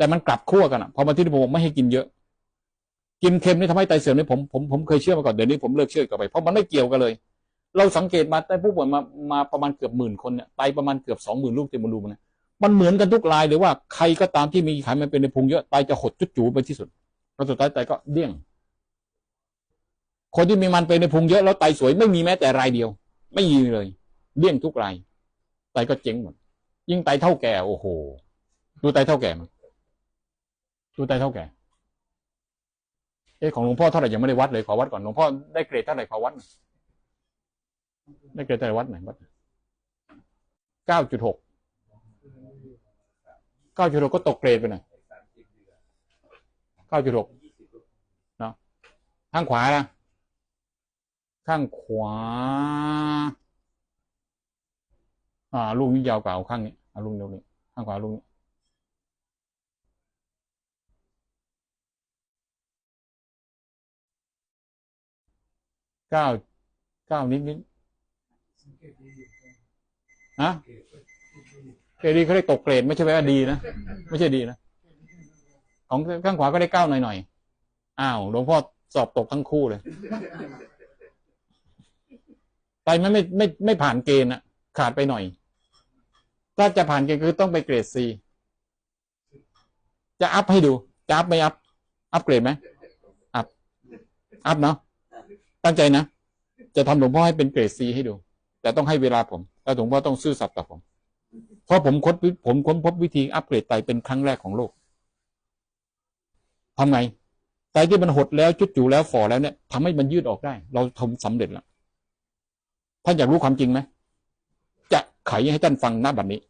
แต่มันกลับขั้วกันอะพอมาที่นี่ผมไม่ให้กินเยอะ กินเค็มนี่ทำให้ไตเสื่อมนี่ผมผมผมเคยเชื่อมาก่อนเดี๋ยวนี้ผมเลิกเชื่อกันไปเพราะมันไม่เกี่ยวกันเลย เราสังเกตมาไตผู้ป่วยมามาประมาณเกือบหมื่นคนเนี่ยไตประมาณเกือบสองหมื่นลูกเต็มมาดูมันนะมันเหมือนกันทุกรายเลยว่าใครก็ตามที่มีไขมันเป็นในพุงเยอะไตจะหดจุดจูไปที่สุดแล้วสุดท้ายไตก็เดี้ยง คนที่มีมันเป็นในพุงเยอะแล้วไตสวยไม่มีแม้แต่รายเดียว ไม่มีเลยเดี้ยงทุกรายไตก็เจ๊งหมดยิ่งไตเท่าแก่โอ้โหดูไตเท่าแก่มัน ดูไตเท่าแก่เอ๊ะของหลวงพ่อเท่าไหร่ยังไม่ได้วัดเลยขอวัดก่อนหลวงพ่อได้เกรดเท่าไหร่ขอวัดหน่อยได้เกรดเท่าไหร่วัดหน่อยวัดเก้าจุดหกเก้าจุดหกก็ตกเกรดไปหน่อยเก้าจุดหกเนาะข้างขวานะข้างขวา อ่าลูกนี้ยาวกว่าข้างนี้เอาลูกนี้ลูกนี้ข้างขวาลูกนี้ เก้าเก้านิดนิดฮะเกรดดีเขาเรียกตกเกรดไม่ใช่แปลว่าดีนะไม่ใช่ดีนะของข้างขวาก็ได้เก้าหน่อยหน่อยๆอ้าวหลวงพ่อสอบตกทั้งคู่เลยไตมันไม่ไม่ไม่ผ่านเกณฑ์อะขาดไปหน่อย ถ้าจะผ่านเกณฑ์คือต้องไปเกรดซีจะอัพให้ดูจะอัพไม่อัพอัพเกรดไหมอัพอัพเนาะ ตั้งใจนะ จะทำหลวงพ่อให้เป็นเกรดซีให้ดู แต่ต้องให้เวลาผมแล้วหลวงพ่อต้องซื่อสัตย์ต่อผม เพราะผมค้นผมค้นพบวิธีอัปเกรดไตเป็นครั้งแรกของโลกทำไงไตที่มันหดแล้วจุดจู่แล้วฝ่อแล้วเนี่ยทำให้มันยืดออกได้ เราทำสำเร็จแล้วท่านอยากรู้ความจริงไหมจะไขให้ท่านฟังหน้าบัดนี้